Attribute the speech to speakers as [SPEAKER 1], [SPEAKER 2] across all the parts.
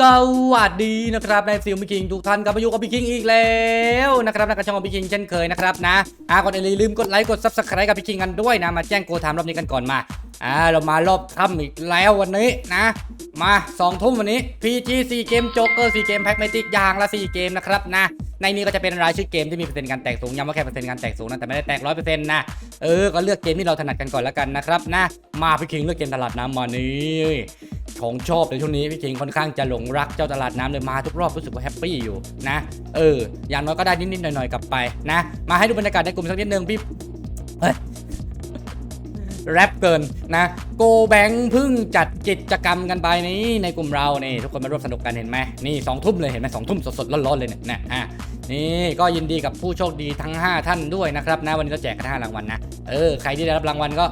[SPEAKER 1] สวัสดีนะครับในซิลมิคิงทุกท่านกลับมาอยู่กับพี่คิงอีกแล้วนะครับในกระช่องของพี่คิงเช่นเคยนะครับนะอ่าก่อนอื่นลืมกดไลค์กดซับสไครต์กับพี่คิงกันด้วยนะมาแจ้งโกไทม์รอบนี้กันก่อนมาอ่าเรามารอบค่ำอีกแล้ววันนี้นะ มาสองทุ่มวันนี้ PG 4เกมโจ๊กเกอร์4เกมแพ็กเมติกอย่างละ 4 เกมนะครับนะ ในนี้ก็จะเป็นรายชื่อเกมที่มีเปอร์เซ็นต์การแตกสูงย้ำว่าแค่เปอร์เซ็นต์การแตกสูงนะแต่ไม่ได้แตกร้อยเปอร์เซ็นต์นะเออก็เลือกเกมที่เราถนัดกันก่อนแล้วกันนะครับนะมาพี่คิงเลือกเกมตลาดน้ำมานี้ของชอบในช่วงนี้พี่คิงค่อนข้างจะหลงรักเจ้าตลาดน้ำเลยมาทุกรอบรู้สึกว่าแฮปปี้อยู่นะเอออย่างน้อยก็ได้นิดๆหน่อยๆกลับไปนะ มาให้ดูบรรยากาศในกลุ่มสักนิดนึงพี่เฮ้ยแรปเกินนะโกแบงพิ่งจัดกิจกรรมกันไปนี้ในกลุ่มเราเนี่ทุกคนมาร่วมสนุกกันเห็นไหมนี่สองทุ่มเลยเห็นไหมสองทุ่มสดๆร้อนๆเลยเนี่ยนะอะ นี่ก็ยินดีกับผู้โชคดีทั้ง 5 ท่านด้วยนะครับนะวันนี้เราแจกกัน5รางวัลนะเออใครที่ได้รับรางวัลก็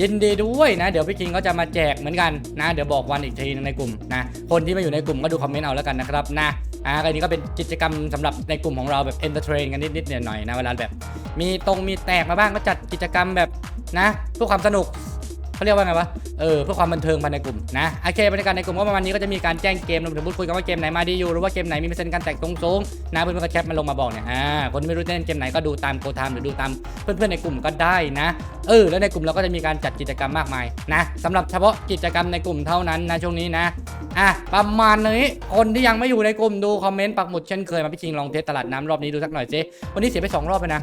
[SPEAKER 1] ยินดีด้วยนะ เดี๋ยวพี่คิงก็จะมาแจกเหมือนกันนะ เดี๋ยวบอกวันอีกทีนึงในกลุ่มนะ คนที่ไม่อยู่ในกลุ่มก็ดูคอมเมนต์เอาแล้วกันนะครับนะอ่าอันนี้ก็เป็นกิจกรรมสำหรับในกลุ่มของเราแบบเอนเตอร์เทนกันนิดๆหน่อยๆนะเวลาแบบ มีตรงมีแตกมาบ้างก็จัดกิจกรรมแบบนะเพื่อความสนุก เขาเรียกว่าไงวะ เออ เพื่อความบันเทิงภายในกลุ่มนะ โอเคบรรยากาศในกลุ่มก็ประมาณนี้ก็จะมีการแจ้งเกมรวมถึงพูดคุยกันว่าเกมไหนมาดีอยู่หรือว่าเกมไหนมีเปอร์เซ็นต์การแตกตรงสูงนะเพื่อนๆก็แคปมาลงมาบอกเนี่ย อ่า คนที่ไม่รู้จะเล่นเกมไหนก็ดูตามโกทามหรือดูตามเพื่อนๆในกลุ่มก็ได้นะ เออ แล้วในกลุ่มเราก็จะมีการจัดกิจกรรมมากมายนะสำหรับเฉพาะกิจกรรมในกลุ่มเท่านั้นนะช่วงนี้นะ อะ ประมาณนี้ คนที่ยังไม่อยู่ในกลุ่มดูคอมเมนต์ปักหมุดเช่นเคยมาพี่คิงลองเทสตลาดน้ำรอบนี้ดูสักหน่อยสิวันนี้เสียไปสองรอบไปนะ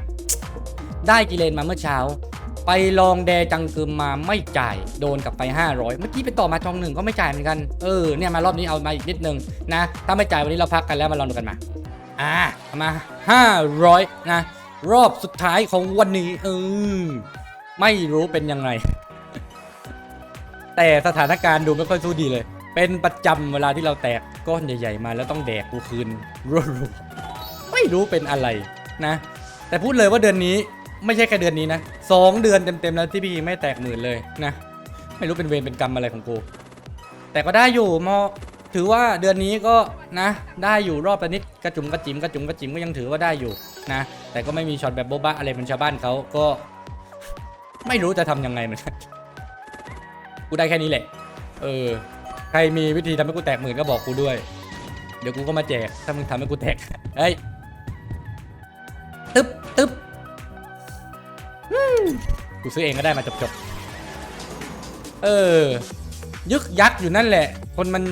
[SPEAKER 1] ได้กิเลนมาเมื่อเช้า ไปลองแดจังกึมมาไม่จ่ายโดนกลับไป 500 เมื่อกี้ไปต่อมาจองหนึ่งก็ไม่จ่ายเหมือนกัน เออเนี่ยมารอบนี้เอามาอีกนิดนึงนะ ถ้าไม่จ่ายวันนี้เราพักกันแล้วมาลองดูกันมา อ่ามา 500 นะ รอบสุดท้ายของวันนี้เออไม่รู้เป็นยังไง แต่สถานการณ์ดูไม่ค่อยสู้ดีเลย เป็นประจำเวลาที่เราแตกก้อนใหญ่ๆมาแล้วต้องแดกกูคืนรัวๆไม่รู้เป็นอะไรนะ แต่พูดเลยว่าเดือนนี้ ไม่ใช่แค่เดือนนี้นะสองเดือนเต็มๆแล้วที่พี่ไม่แตกหมื่นเลยนะ ไม่รู้เป็นเวรเป็นกรรมอะไรของกูแต่ก็ได้อยู่มอถือว่าเดือนนี้ก็นะ ได้อยู่รอบละนิดกระจุมกระจิมกระจุมกระจิมก็ยังถือว่าได้อยู่นะ แต่ก็ไม่มีช็อตแบบโบ๊ะบะอะไรเหมือนชาวบ้านเขาก็ ไม่รู้จะทำยังไงเหมือนกันกูได้แค่นี้แหละ เออ ใครมีวิธีทำให้กูแตกหมื่นก็บอกกูด้วย เดี๋ยวกูก็มาแจกถ้ามึงทำให้กูแตกเฮ้ย กูซื้อเองก็ได้มาจบๆ เออ ยึกยักอยู่นั่นแหละ คนมัน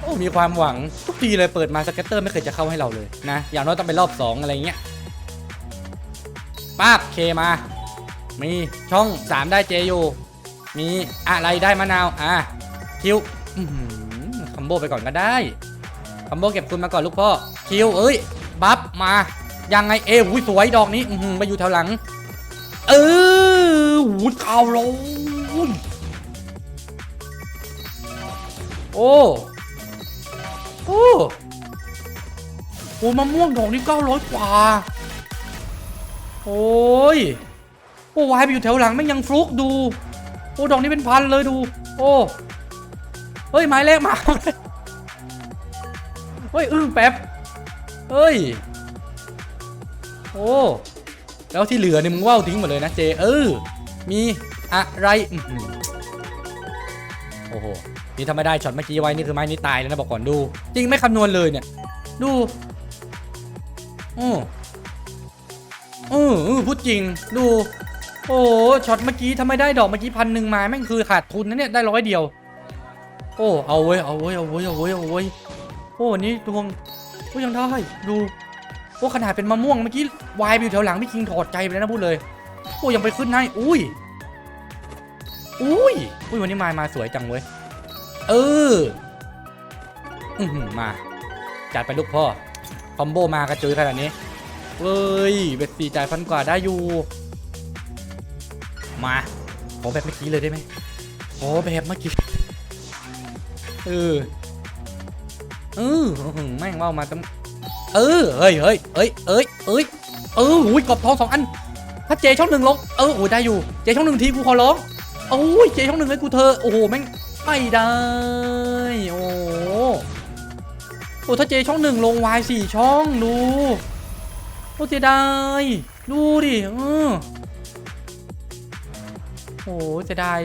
[SPEAKER 1] โอ้มีความหวังทุกทีเลยเปิดมาสเก็ตเตอร์ไม่เคยจะเข้าให้เราเลยนะ อย่างน้อยต้องเป็นรอบ 2 อะไรเงี้ยป้าบเคมา มีช่อง 3 ได้เจอยู่มีอะไรได้มะนาว อะ คิวอื้อหือคัมโบไปก่อนก็ได้คัมโบเก็บคุณมาก่อนลูกพ่อ คิว เอ้ย บัฟมา ยังไง เอ้หุยสวยดอกนี้ อืไปอยู่แถวหลัง เออ หูเก่าลงโอ้โอ้โอ้มะม่วงดอกนี้เก้าร้อยกว่า โอ้ย โอ้วายไปอยู่แถวหลังแม่งยังฟลุกดู โอ้ดอกนี้เป็นพันเลยดู โอ้เฮ้ยไม้แรกมา เฮ้ยอึ้งแป๊บ เฮ้ย โอ้ แล้วที่เหลือเนี่ยมึงว่าวทิ้งหมดเลยนะเจ เออ มีอะไรโอ้โห นี่ถ้าไม่ได้ช็อตเมื่อกี้ไว้ นี่คือไม้นี้ตายแล้วนะบอกก่อนดู จริงไม่คำนวณเลยเนี่ย ดูโอ้เออเอพูดจริง ดู โอ้ช็อตเมื่อกี้ถ้าไม่ได้ดอกเมื่อกี้พันหนึ่งมาแม่งคือขาดทุนนะเนี่ยได้ร้อยเดียว โอ้เอาเว้ยเอาเว้ยเอาเว้ยเอาเว้ยเอาเว้ยโอ้นี่ดวงโอ้ยังได้ดูโอ้ขนาดเป็นมะม่วงเมื่อกี้วายอยู่แถวหลังพี่คิงถอดใจไปแล้วนะพูดเลย โอ้ยังไปขึ้นให้ อุ้ย อุ้ย อุ้ยวันนี้มายมาสวยจังเว้ย เออ อื้อหือมา จัดไปลูกพ่อ คอมโบมากระจุยขนาดนี้ เว้ย เบ็ดสี่จ่ายพันกว่าได้อยู่ มาขอแบบเมื่อกี้เลยได้ไหมขอแบบเมื่อกี้ เออ เอออื้อหือแม่งว่ามาตั้งเออ เฮ้ยเฮ้ยเอ้ยเอ้ยเอ้ยเออหุยกรอบทองสองอัน ถ้าเจช่องหนึ่งลงเออโอ้ยได้อยู่เจช่องหนึ่งทีกูขอร้องโอ้ยเจช่องหนึ่งให้กูเธอโอ้โหแม่งไม่ได้โอ้โหโอ้ถ้าเจช่องหนึ่งลงวายสี่ช่องดูโอ้เสียดายดูดิเออโอ้เสียดาย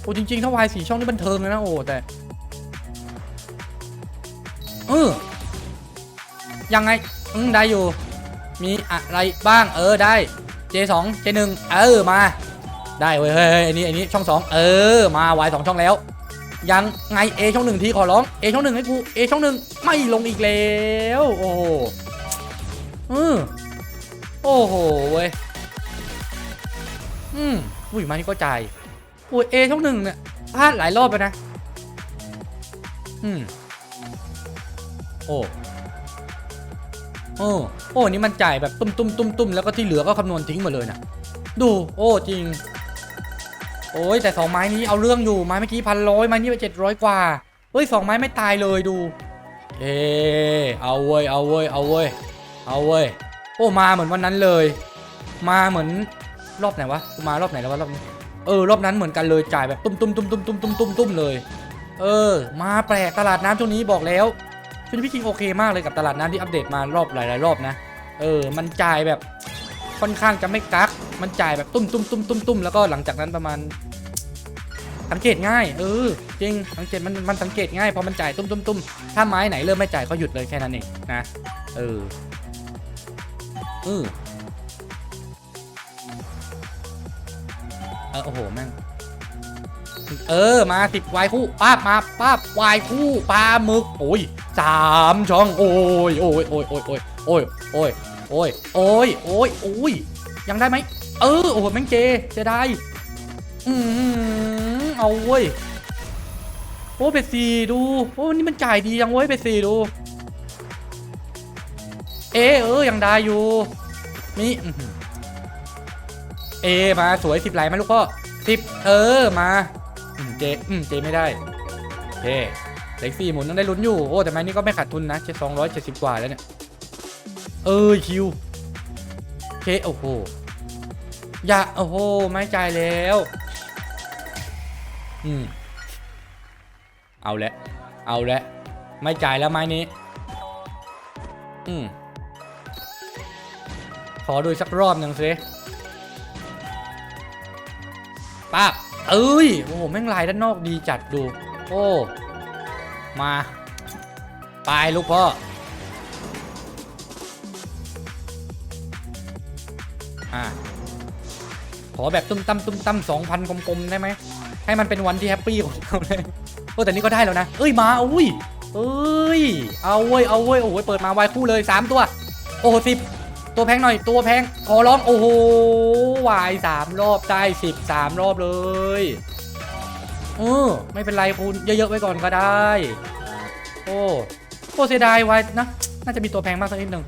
[SPEAKER 1] โอ้จริงๆ ถ้าวายสี่ช่องนี่บันเทิงเลยนะโอ้แต่เออยังไงอืมได้อยู่ มีอะไรบ้างเออได้ J2 J1 เออมาได้เว้ยเฮ้ยเฮ้ยอันนี้อันนี้ช่องสองเออมา Y สองช่องแล้ว ยังไง A ช่องหนึ่งทีขอร้อง A ช่องหนึ่งให้กู A ช่องหนึ่งไม่ลงอีกแล้วโอ้โหเออโอ้โหเว้ยอืมอุ้ยมานี่ก็ใจ่ายโอ้ย A ช่องหนึ่งเนี่ยพลาดหลายรอบไปนะอืมโอ้ โอ้โอ้นี่มันจ่ายแบบตุ้มตุ้มตุ้มตุ้มแล้วก็ที่เหลือก็คำนวณทิ้งหมดเลยนะดูโอ้จริง โอ้ยแต่สองไม้นี้เอาเรื่องอยู่ไม้เมื่อกี้พันร้อยไม้นี้ไปเจ็ดร้อยกว่าเฮ้ยสองไม้ไม่ตายเลยดูเออเอาเว้ยเอาเว้ยเอาเว้ยเอาเว้ยโอ้มาเหมือนวันนั้นเลย มาเหมือนรอบไหนวะมารอบไหนแล้ววะรอบนี้เออรอบนั้นเหมือนกันเลยจ่ายแบบตุ้มตุ้มตุ้มตุ้มตุ้มตุ้มตุ้มเลย เออ มาแปลกตลาดน้ำช่วงนี้บอกแล้ว ช่วงนี้พี่คิงโอเคมากเลยกับตลาดน้ำที่อัปเดตมารอบหลายๆรอบนะ เออ มันจ่ายแบบค่อนข้างจะไม่กัก มันจ่ายแบบตุ้มตุ้มตุ้มตุ้มตุ้มแล้วก็หลังจากนั้นประมาณ สังเกตง่าย เออ จริง สังเกตมันมันสังเกตง่ายพอมันจ่ายตุ้มตุ้มตุ้มถ้าไม้ไหนเริ่มไม่จ่ายก็หยุดเลยแค่นั้นเองนะ เออ เออเออโอ้โหแม่งเออ มาสิบวายคู่ป้าบมาป้าบวายคู่ปลาหมึกโอ้ย สามช่องโอ้ยโอ้ยโอ้ยโอ้ยโอ้ยโอ้ยโอ้ยโอ้ยโอ้ยโอ้ยโอ้ยยังได้ไหมเออโอ้โหแม่งเจเสียดายอืมเอาเว้ยโอ้เป็ดสีดูโอ้นี่มันจ่ายดียังเว้ยเป็ดสีดู เอเออยังได้อยู่มีอื้อหือเอมาสวยสิบไหลไหมาลูกพ่อสิบเออมาอืมเจอืมเจไม่ได้เจ เล็กซี่หมุนต้องได้ลุ้นอยู่ โอ้ แต่ไม้นี่ก็ไม่ขาดทุนนะเจ็ดสองร้อยเจ็ดสิบกว่าแล้วเนี่ย เออคิวเคโอ้โห อย่า โอ้โห ไม่จ่ายแล้ว อืม เอาละ เอาละ ไม่จ่ายแล้วไม้นี้ อืม ขอดูสักรอบหนึ่งสิป้าเอ้ย โอ้โห แม่งลายด้านนอกดีจัดดู โอ้ มาไปลูกพ่ออ่าขอแบบตุ้มตั้มตุ้มตั้มสองพันกลมๆได้ไหมให้มันเป็นวันที่แฮปปี้ของเราเลยโอ้แต่นี่ก็ได้แล้วนะ เอ้ยมาอุ้ยเอ้ยเอาเว้ยเอาเว้ยโอ้โหเปิดมาวายคู่เลยสามตัว โอ้สิบตัวแพงหน่อยตัวแพงขอร้องโอ้โหวายสามรอบได้สิบสามรอบเลย เออ ไม่เป็นไรคุณเยอะๆไว้ก่อนก็ได้ โอ้โอ้เสียดายวายนะ น่าจะมีตัวแพงมากสักนิดหนึ่ง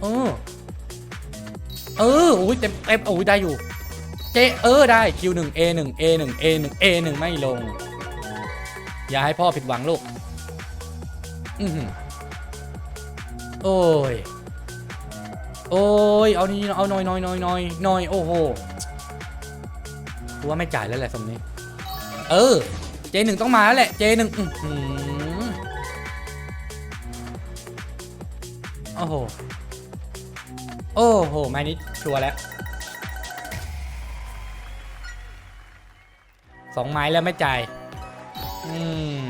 [SPEAKER 1] เออ เออโอ้ยเต็มเต็มโอ้ยได้อยู่ เจเออได้ Q1 A1 A1 A1 A1 ไม่ลง อย่าให้พ่อผิดหวังลูก อือโอ้ย โอ้ย เอานี่เอาน่อยหน่อยหน่อยหน่อยหน่อยโอ้โหกูว่าไม่จ่ายแล้วแหละสมนี้ เออ J1 ต้องมาแล้วแหละ J1 อื้อหือโอ้โห โอ้โหไม้นี้ชัวร์แล้วสองไม้แล้วไม่จ่าย อืม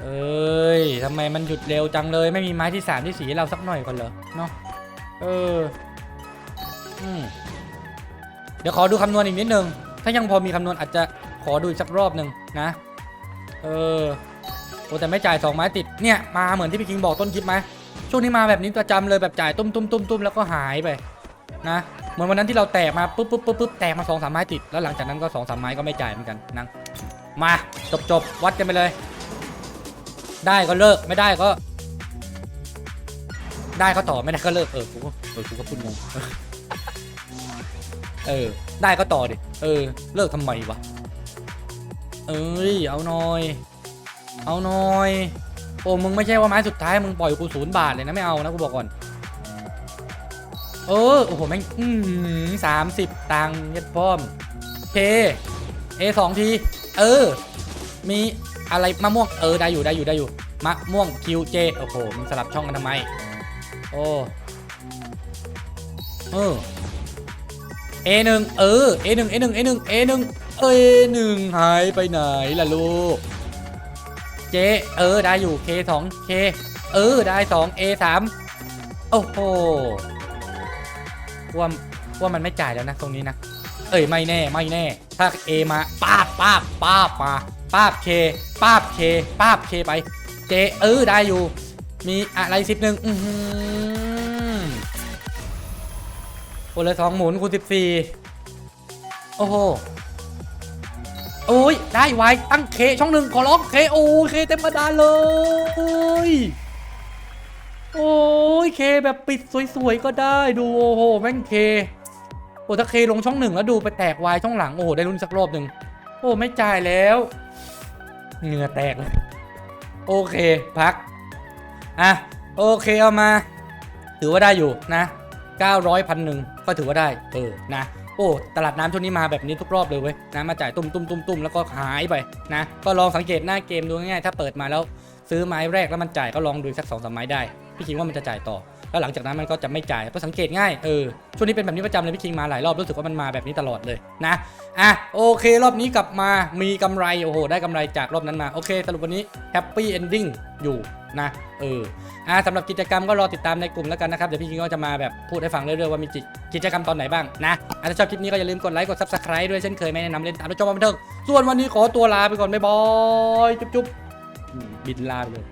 [SPEAKER 1] เอ้ยทำไมมันหยุดเร็วจังเลย ไม่มีไม้ที่สามที่สี่เราสักหน่อยก่อนเหรอ เนาะ เออ อืม เดี๋ยวขอดูคำนวณอีกนิดนึง ถ้ายังพอมีคำนวณอาจจะขอดูอีกสักรอบหนึ่งนะ เออโอ้แต่ไม่จ่ายสองไม้ติด เนี่ยมาเหมือนที่พี่คิงบอกต้นคลิปไหมช่วงนี้มาแบบนี้ประจำเลยแบบจ่ายตุ้มตุ้มตุ้มตุ้มแล้วก็หายไปนะเหมือนวันนั้นที่เราแตกมาปุ๊บปุ๊บปุ๊บปุ๊บแตกมาสองสามไม้ติด แล้วหลังจากนั้นก็สองสามไม้ก็ไม่จ่ายเหมือนกันนะมาจบจบวัดกันไปเลย ได้ก็เลิกไม่ได้ก็ ได้ก็ต่อไม่ได้ก็เลิกเออกูก็เออกูก็พูดงง เออ ได้ก็ต่อดิ เออ เลิกทำไมวะ เอ้ย เอาหน่อย เอาหน่อย โอ้ มึงไม่ใช่ว่าไม้สุดท้าย มึงปล่อยกูศูนย์บาทเลยนะไม่เอานะกูบอกก่อน เออ โอ้โห แม่งอืมสามสิบตังค์ยัดพร้อมเคเอสองที เออ มีอะไรมะม่วง เออ ได้อยู่ ได้อยู่ ได้อยู่ มะม่วง QJ โอ้โห มึงสลับช่องกันทำไม โอ้ เออ A1 เออ A1 A1 A1 A1 A1 หายไปไหนล่ะลูก J เออได้อยู่ K2 K เออได้ 2 A3 โอ้โหว่าว่ามันไม่จ่ายแล้วนะตรงนี้นะ เอ้ยไม่แน่ไม่แน่ ถ้า A มาป้าบป้าบป้าบมาป้าบ K ป้าบ K ป้าบ K ไป J เออได้อยู่ มีอะไรสิบหนึ่งอือหือ คนละสองหมุนคูณสิบสี่โอ้โหโอ้ย ได้ไวตั้งเคช่องหนึ่งขอร้องเคโอเคเต็มกระดานเลย โอ้ยเคแบบปิดสวยๆก็ได้ดูโอ้โหแม่งเคโอ้ถ้าเคลงช่องหนึ่งแล้วดูไปแตกวายช่องหลังโอ้โหได้ลุ้นสักรอบหนึ่งโอ้ไม่จ่ายแล้วเหงื่อแตกเลยโอเคพักอะโอเคเอามา ถือว่าได้อยู่นะ 900พันหนึ่งก็ถือว่าได้ เออ นะ โอ้ ตลาดน้ำช่วงนี้มาแบบนี้ทุกรอบเลยเว้ย นะ มาจ่ายตุ้มตุ้มตุ้มตุ้มแล้วก็หายไป นะ ก็ลองสังเกตหน้าเกมดูง่ายๆ ถ้าเปิดมาแล้วซื้อไม้แรกแล้วมันจ่ายก็ลองดูสักสองสามไม้ได้ พี่คิดว่ามันจะจ่ายต่อ แล้วหลังจากนั้นมันก็จะไม่จ่ายเพราะสังเกตง่ายเออช่วงนี้เป็นแบบนี้ประจำเลยพี่คิงมาหลายรอบรู้สึกว่ามันมาแบบนี้ตลอดเลยนะอะโอเครอบนี้กลับมามีกำไรโอ้โหได้กำไรจากรอบนั้นมาโอเคสรุปวันนี้แฮปปี้เอนดิ้งอยู่นะเอออ่าสำหรับกิจกรรมก็รอติดตามในกลุ่มแล้วกันนะครับ เดี๋ยวพี่คิงก็จะมาแบบพูดให้ฟังเรื่อยๆว่ามีกิจกรรมตอนไหนบ้างนะอะถ้าชอบคลิปนี้ก็อย่าลืมกดไลค์กด subscribe ด้วยเช่นเคยไม่แนะนำเล่นตามรับชมมาบันเทิงส่วนวันนี้ขอตัวลาไปก่อนบ๊ายบายจุ๊บๆบินลาไปเลย